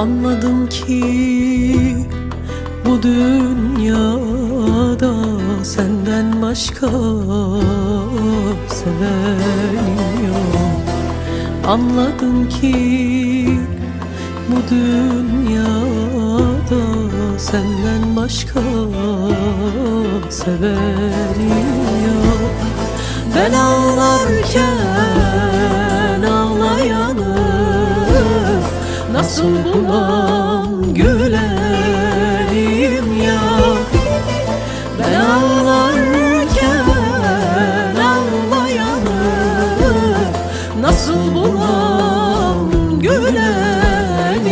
Anladım ki bu dünyada senden başka sevenim yok. Anladım ki bu dünyada senden başka sevenim yok. Ben ağlarken Nasıl bulam gülerim ya. Ben ağlarken ağlayanı Nasıl bulam gülerim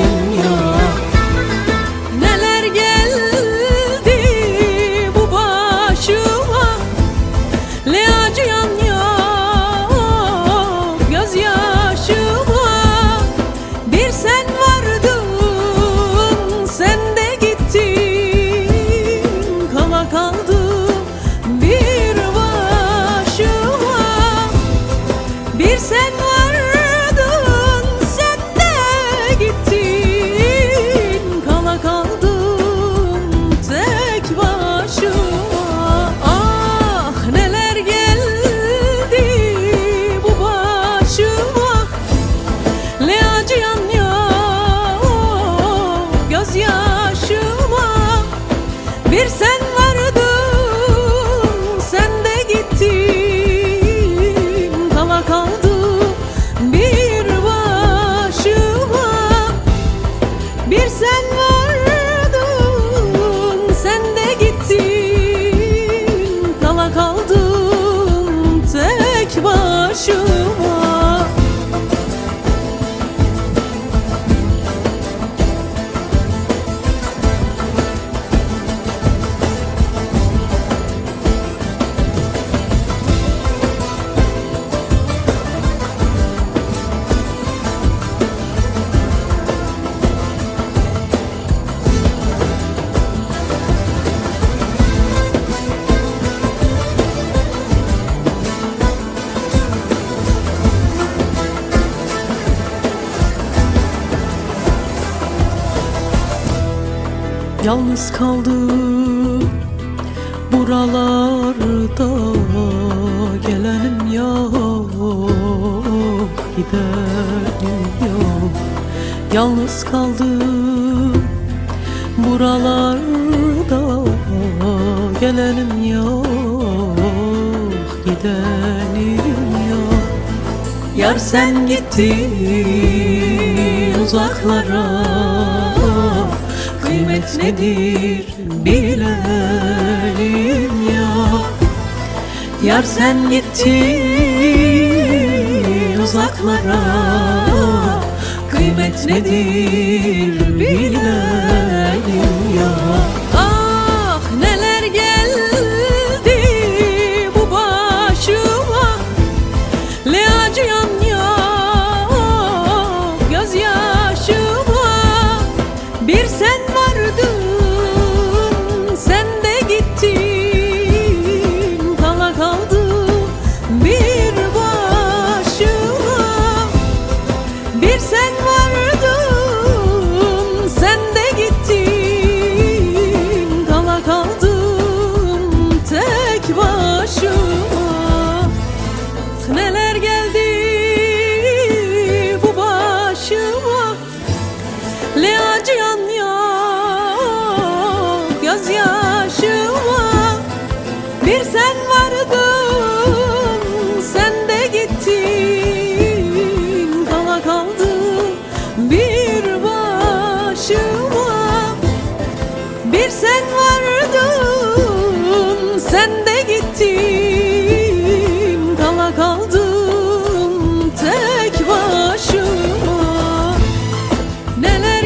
ya? Neler geldi bu başıma? Ne Bir sen vardın sen de gittin. Kala kaldım bir başıma. Bir sen vardın sen de gittin. Kala kaldım tek başıma Yalnız kaldım buralarda Gelenim yok, gidenim yok. Yalnız kaldım buralarda Gelenim yok, gidenim yok. Yar sen gittin uzaklara Kısmet nedir bilelim ya? Yar sen gittin uzaklara. Kıymet nedir bilelim ya? Ah neler geldi bu başıma? Ne acıyan ya gözyaşıma. Bir sen Le yok göz yaşıma. Bir sen vardın sen de gittin. Kala bir başıma. Bir sen vardın sen de gittin. Kala tek başıma. Neler